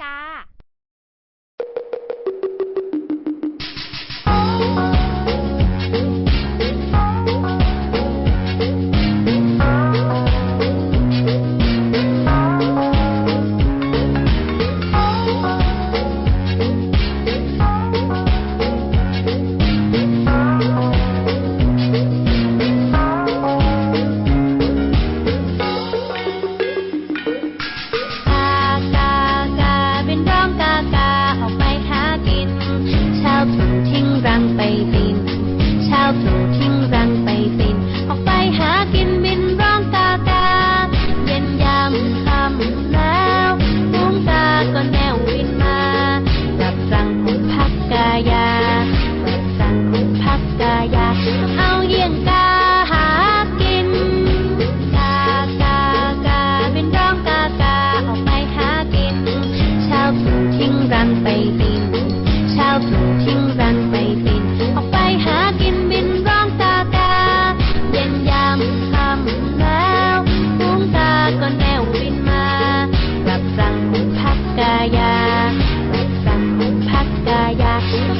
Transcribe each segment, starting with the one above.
ก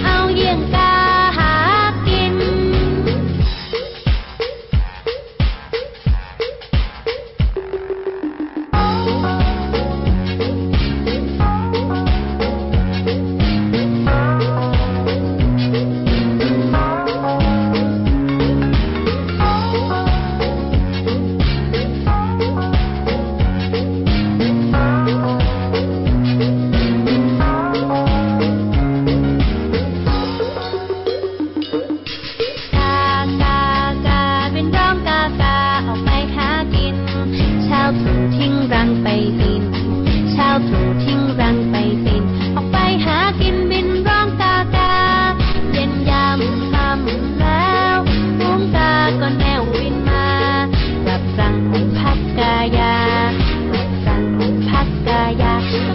熬夜า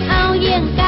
好运带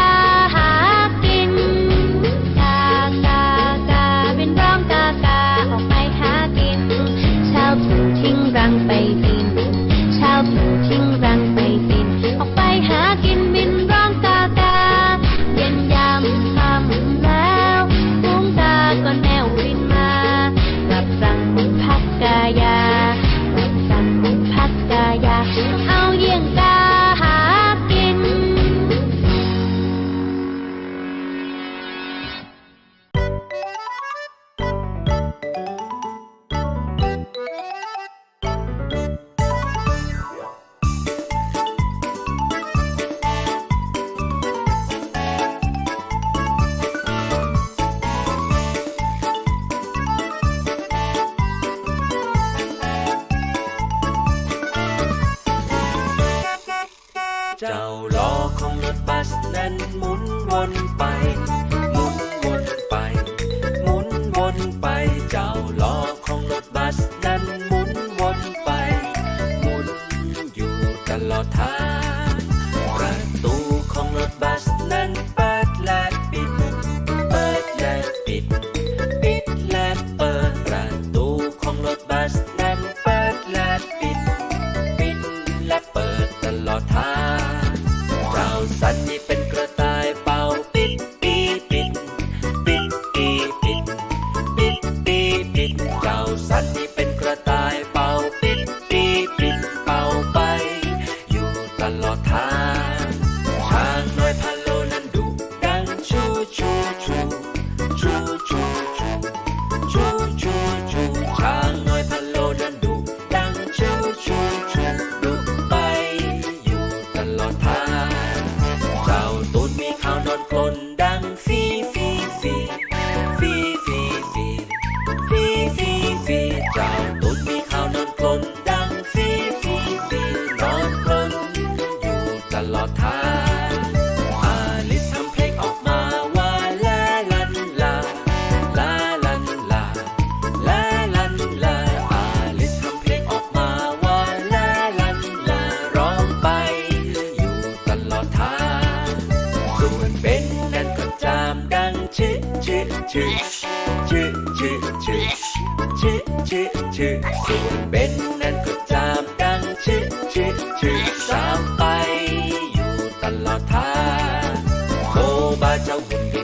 ทานอาลิสทำเพลงออกมาว่าลาลันลา ลาลันลา ลาลันลาอาลิสทำเพลงออกมาว่าลาลันลา ร้องไป อยู่ตลอดทางส่วนเบนนั้นก็จามดังชิชิชิชิชิชิชิชิชิส่วนเบนนั้นก็จาม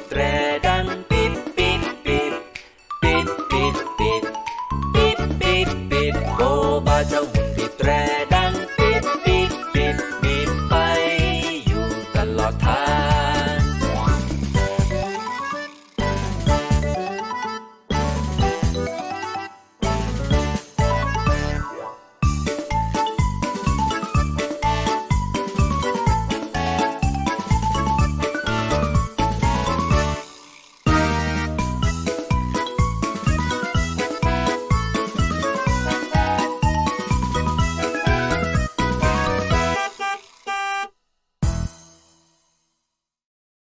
tres.